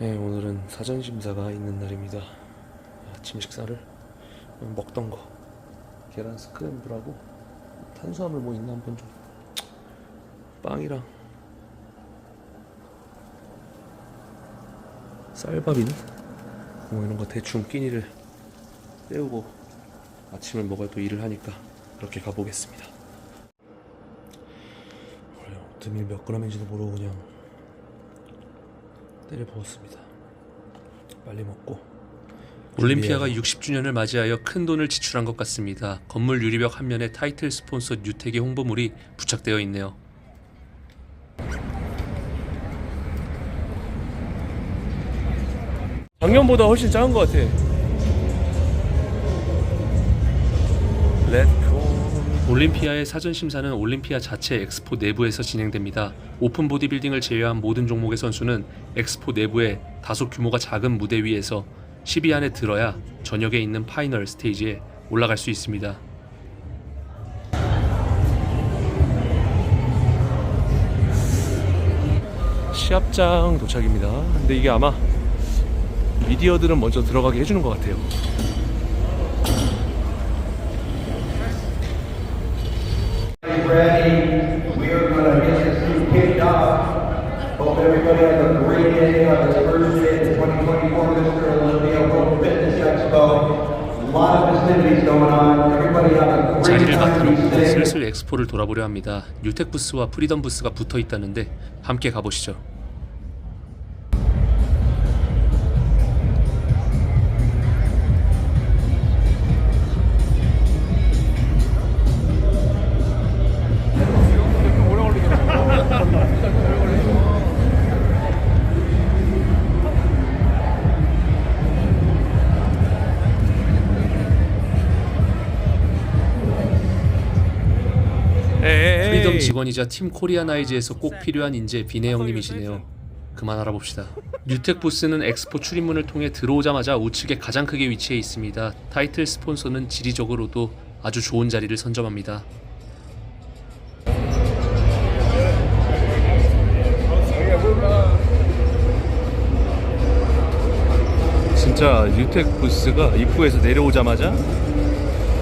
네, 오늘은 사전 심사가 있는 날입니다. 아침 식사를 먹던 거 계란 스크램블하고 탄수화물 뭐 있나 한번 좀 빵이랑 쌀밥이나 뭐 이런 거 대충 끼니를 때우고 아침을 먹어야 또 일을 하니까 그렇게 가보겠습니다. 원래 오트밀 몇 그램인지도 모르고 그냥 때려 부었습니다. 빨리 먹고 올림피아가 60주년을 맞이하여 큰 돈을 지출한 것 같습니다. 건물 유리벽 한 면에 타이틀 스폰서 뉴텍의 홍보물이 부착되어 있네요. 작년보다 훨씬 작은 것 같아. 렛고 올림피아의 사전 심사는 올림피아 자체 엑스포 내부에서 진행됩니다. 오픈 보디빌딩을 제외한 모든 종목의 선수는 엑스포 내부의 다소 규모가 작은 무대 위에서 10위 안에 들어야 저녁에 있는 파이널 스테이지에 올라갈 수 있습니다. 시합장 도착입니다. 근데 이게 아마 미디어들은 먼저 들어가게 해주는 것 같아요. 자리를 time. 맡아 Be 놓고 safe. 슬슬 엑스포를 돌아보려 합니다. 뉴텍 부스와 프리덤 부스가 붙어 있다는데 함께 가보시죠. 직원이자 팀 코리아나이즈에서 꼭 필요한 인재 비네 형님이시네요. 그만 알아봅시다. 뉴텍 부스는 엑스포 출입문을 통해 들어오자마자 우측에 가장 크게 위치해 있습니다. 타이틀 스폰서는 지리적으로도 아주 좋은 자리를 선점합니다. 진짜 뉴텍 부스가 입구에서 내려오자마자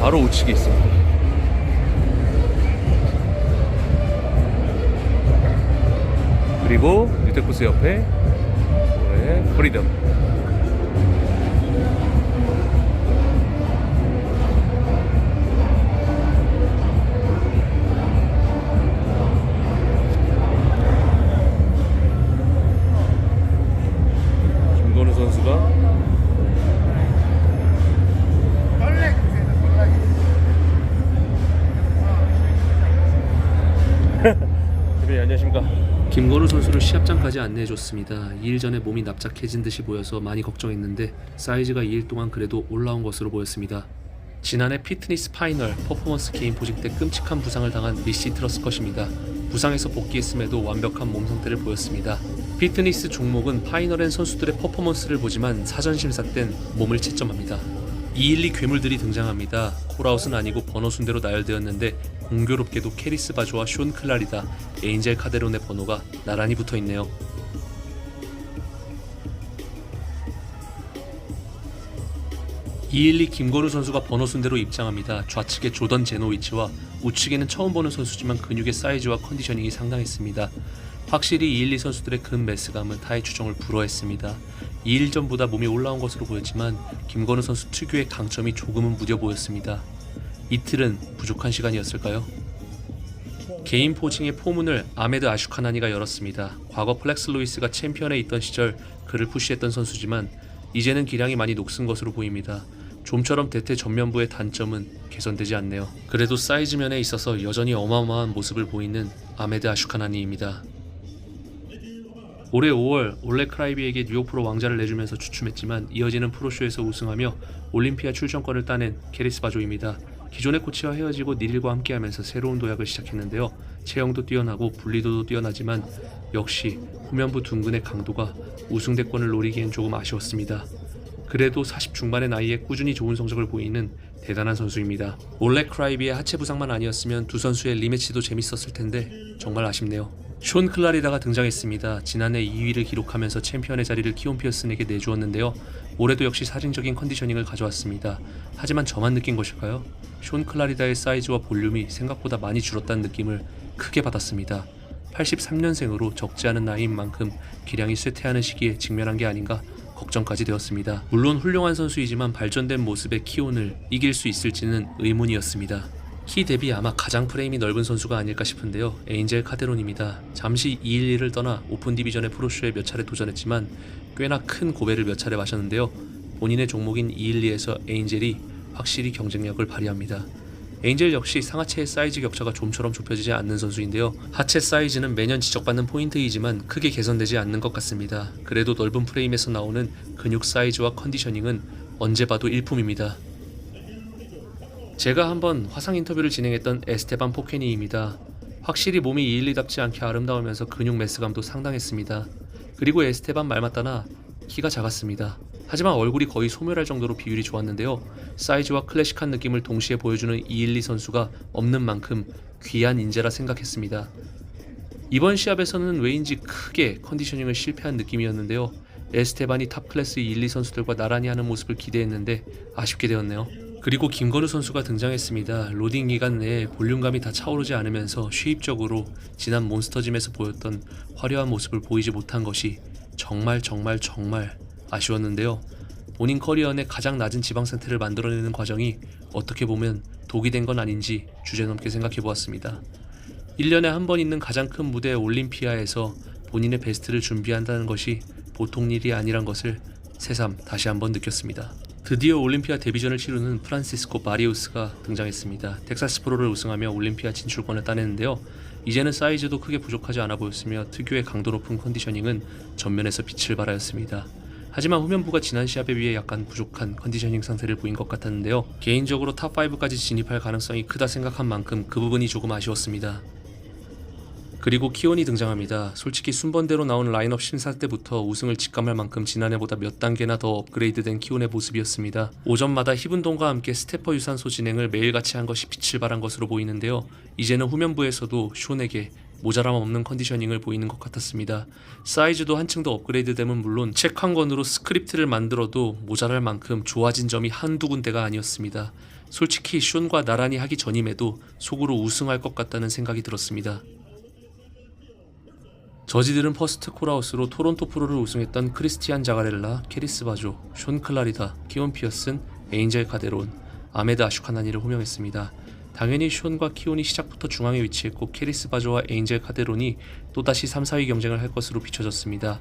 바로 우측에 있습니다. 그리고 뉴텍 부스 옆에 프리덤. 김건우 선수를 시합장까지 안내해줬습니다. 2일 전에 몸이 납작해진 듯이 보여서 많이 걱정했는데 사이즈가 2일 동안 그래도 올라온 것으로 보였습니다. 지난해 피트니스 파이널 퍼포먼스 게임 보직 때 끔찍한 부상을 당한 리시 트러스컷입니다. 부상에서 복귀했음에도 완벽한 몸 상태를 보였습니다. 피트니스 종목은 파이널엔 선수들의 퍼포먼스를 보지만 사전 심사 땐 몸을 채점합니다. 212 괴물들이 등장합니다. 콜아웃은 아니고 번호 순대로 나열되었는데 공교롭게도 캐리스 바조와 쇼 클라리다, 에인젤 카데론의 번호가 나란히 붙어 있네요. (212) 김건우 선수가 번호 순대로 입장합니다. 좌측에 조던 제노위치와 우측에는 처음 보는 선수지만 근육의 사이즈와 컨디셔닝이 상당했습니다. 확실히 212 선수들의 근 매스감은 타의 추종을 불허했습니다. 2일 전보다 몸이 올라온 것으로 보였지만 김건우 선수 특유의 강점이 조금은 무뎌 보였습니다. 이틀은 부족한 시간이었을까요? 개인 포징의 포문을 아메드 아슈카나니가 열었습니다. 과거 플렉스 루이스가 챔피언에 있던 시절 그를 푸시했던 선수지만 이제는 기량이 많이 녹슨 것으로 보입니다. 좀처럼 대퇴 전면부의 단점은 개선되지 않네요. 그래도 사이즈 면에 있어서 여전히 어마어마한 모습을 보이는 아메드 아슈카나니입니다. 올해 5월 올레 크라이비에게 뉴욕프로 왕자를 내주면서 주춤했지만 이어지는 프로쇼에서 우승하며 올림피아 출전권을 따낸 게리스 바조입니다. 기존의 코치와 헤어지고 니릴과 함께하면서 새로운 도약을 시작했는데요. 체형도 뛰어나고 분리도도 뛰어나지만 역시 후면부 둥근의 강도가 우승대권을 노리기엔 조금 아쉬웠습니다. 그래도 40 중반의 나이에 꾸준히 좋은 성적을 보이는 대단한 선수입니다. 올레 크라이비의 하체 부상만 아니었으면 두 선수의 리매치도 재밌었을 텐데 정말 아쉽네요. 숀 클라리다가 등장했습니다. 지난해 2위를 기록하면서 챔피언의 자리를 키온 피어슨에게 내주었는데요. 올해도 역시 살인적인 컨디셔닝을 가져왔습니다. 하지만 저만 느낀 것일까요? 숀 클라리다의 사이즈와 볼륨이 생각보다 많이 줄었다는 느낌을 크게 받았습니다. 83년생으로 적지 않은 나이인 만큼 기량이 쇠퇴하는 시기에 직면한 게 아닌가 걱정까지 되었습니다. 물론 훌륭한 선수이지만 발전된 모습의 키온을 이길 수 있을지는 의문이었습니다. 키 대비 아마 가장 프레임이 넓은 선수가 아닐까 싶은데요. 에인젤 카데론입니다. 잠시 211을 떠나 오픈 디비전의 프로쇼에 몇 차례 도전했지만 꽤나 큰 고배를 몇 차례 마셨는데요. 본인의 종목인 212에서 에인젤이 확실히 경쟁력을 발휘합니다. 에인젤 역시 상하체의 사이즈 격차가 좀처럼 좁혀지지 않는 선수인데요. 하체 사이즈는 매년 지적받는 포인트이지만 크게 개선되지 않는 것 같습니다. 그래도 넓은 프레임에서 나오는 근육 사이즈와 컨디셔닝은 언제 봐도 일품입니다. 제가 한번 화상 인터뷰를 진행했던 에스테반 포케니입니다. 확실히 몸이 212답지 않게 아름다우면서 근육 매스감도 상당했습니다. 그리고 에스테반 말 맞다나 키가 작았습니다. 하지만 얼굴이 거의 소멸할 정도로 비율이 좋았는데요. 사이즈와 클래식한 느낌을 동시에 보여주는 212 선수가 없는 만큼 귀한 인재라 생각했습니다. 이번 시합에서는 왜인지 크게 컨디셔닝을 실패한 느낌이었는데요. 에스테반이 탑 클래스 1, 2 선수들과 나란히 하는 모습을 기대했는데 아쉽게 되었네요. 그리고 김건우 선수가 등장했습니다. 로딩 기간 내에 볼륨감이 다 차오르지 않으면서 쉬입적으로 지난 몬스터짐에서 보였던 화려한 모습을 보이지 못한 것이 정말 정말 정말 아쉬웠는데요. 본인 커리어 내 가장 낮은 지방 상태를 만들어내는 과정이 어떻게 보면 독이 된 건 아닌지 주제넘게 생각해 보았습니다. 1년에 한 번 있는 가장 큰 무대 올림피아에서 본인의 베스트를 준비한다는 것이 보통 일이 아니란 것을 새삼 다시 한번 느꼈습니다. 드디어 올림피아 데뷔전을 치르는 프란시스코 마리우스가 등장했습니다. 텍사스 프로를 우승하며 올림피아 진출권을 따냈는데요. 이제는 사이즈도 크게 부족하지 않아 보였으며 특유의 강도 높은 컨디셔닝은 전면에서 빛을 발하였습니다. 하지만 후면부가 지난 시합에 비해 약간 부족한 컨디셔닝 상태를 보인 것 같았는데요. 개인적으로 탑5까지 진입할 가능성이 크다 생각한 만큼 그 부분이 조금 아쉬웠습니다. 그리고 키온이 등장합니다. 솔직히 순번대로 나온 라인업 심사 때부터 우승을 직감할 만큼 지난해보다 몇 단계나 더 업그레이드된 키온의 모습이었습니다. 오전마다 희분동과 함께 스태퍼 유산소 진행을 매일같이 한 것이 빛을 발한 것으로 보이는데요. 이제는 후면부에서도 숀에게 모자람 없는 컨디셔닝을 보이는 것 같았습니다. 사이즈도 한층 더 업그레이드됨은 물론 책 한 권으로 스크립트를 만들어도 모자랄 만큼 좋아진 점이 한두 군데가 아니었습니다. 솔직히 숀과 나란히 하기 전임에도 속으로 우승할 것 같다는 생각이 들었습니다. 저지들은 퍼스트 콜아웃으로 토론토 프로를 우승했던 크리스티안 자가렐라, 케리스 바조, 숀 클라리다, 키온 피어슨, 에인젤 카데론, 아메드 아슈카나니를 호명했습니다. 당연히 숀과 키온이 시작부터 중앙에 위치했고 케리스 바조와 에인젤 카데론이 또다시 3, 4위 경쟁을 할 것으로 비춰졌습니다.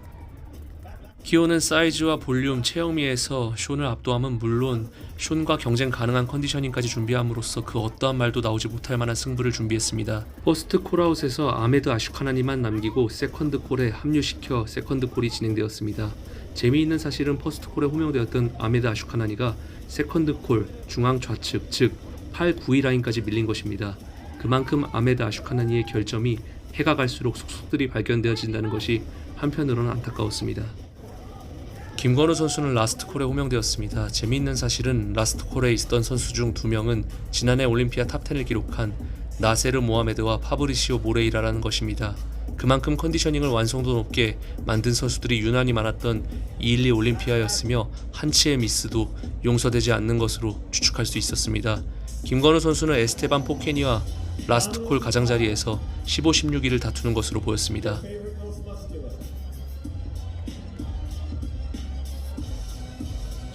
키온은 사이즈와 볼륨, 체형미에서 숀을 압도함은 물론 숀과 경쟁 가능한 컨디셔닝까지 준비함으로써 그 어떠한 말도 나오지 못할 만한 승부를 준비했습니다. 퍼스트 콜아웃에서 아메드 아슈카나니만 남기고 세컨드 콜에 합류시켜 세컨드 콜이 진행되었습니다. 재미있는 사실은 퍼스트 콜에 호명되었던 아메드 아슈카나니가 세컨드 콜 중앙 좌측 즉 8, 9위 라인까지 밀린 것입니다. 그만큼 아메드 아슈카나니의 결점이 해가 갈수록 속속들이 발견되어진다는 것이 한편으로는 안타까웠습니다. 김건우 선수는 라스트 콜에 호명되었습니다. 재미있는 사실은 라스트 콜에 있었던 선수 중 두 명은 지난해 올림피아 탑10을 기록한 나세르 모하메드와 파브리시오 모레이라라는 것입니다. 그만큼 컨디셔닝을 완성도 높게 만든 선수들이 유난히 많았던 212 올림피아였으며 한치의 미스도 용서되지 않는 것으로 추측할 수 있었습니다. 김건우 선수는 에스테반 포케니와 라스트 콜 가장자리에서 15, 16위를 다투는 것으로 보였습니다.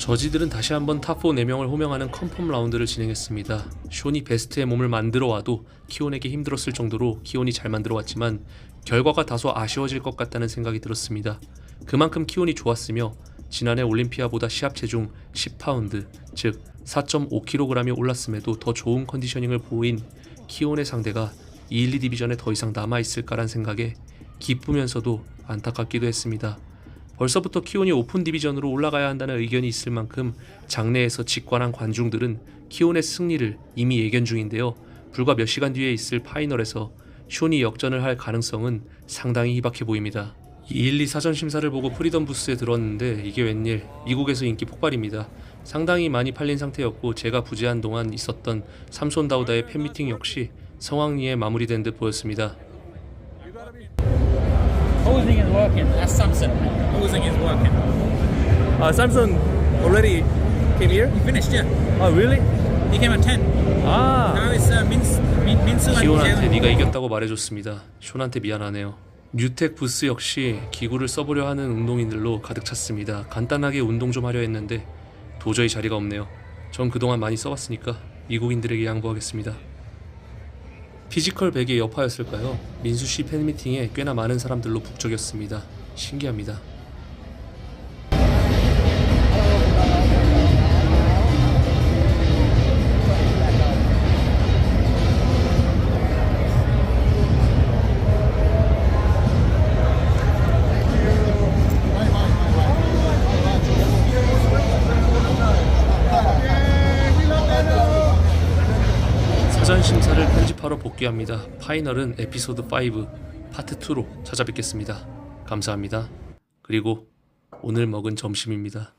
저지들은 다시 한번 탑4 4명을 호명하는 컨펌 라운드를 진행했습니다. 숀이 베스트의 몸을 만들어 와도 키온에게 힘들었을 정도로 키온이 잘 만들어 왔지만 결과가 다소 아쉬워질 것 같다는 생각이 들었습니다. 그만큼 키온이 좋았으며 지난해 올림피아보다 시합 체중 10파운드, 즉 4.5kg이 올랐음에도 더 좋은 컨디셔닝을 보인 키온의 상대가 212 디비전에 더 이상 남아 있을까란 생각에 기쁘면서도 안타깝기도 했습니다. 벌써부터 키온이 오픈 디비전으로 올라가야 한다는 의견이 있을 만큼 장내에서 직관한 관중들은 키온의 승리를 이미 예견 중인데요. 불과 몇 시간 뒤에 있을 파이널에서 숀이 역전을 할 가능성은 상당히 희박해 보입니다. 212 사전 심사를 보고 프리덤 부스에 들었는데 이게 웬일 미국에서 인기 폭발입니다. 상당히 많이 팔린 상태였고 제가 부재한 동안 있었던 삼손 다우다의 팬미팅 역시 성황리에 마무리된 듯 보였습니다. Posing is working. That's Samson. Posing is working. 아, Samson already came here? He finished, yeah. 아, really? He came at 10. 아. Now it's uh, Min, Min, 기온한테 Jalen. 네가 이겼다고 말해줬습니다. 션한테 미안하네요. 뉴텍 부스 역시 기구를 써보려 하는 운동인들로 가득 찼습니다. 간단하게 운동 좀 하려 했는데 도저히 자리가 없네요. 전 그동안 많이 써봤으니까 미국인들에게 양보하겠습니다. 피지컬 100의 여파였을까요? 민수 씨 팬미팅에 꽤나 많은 사람들로 북적였습니다. 신기합니다. 복귀합니다. 파이널은 에피소드 5 파트 2로 찾아뵙겠습니다. 감사합니다. 그리고 오늘 먹은 점심입니다.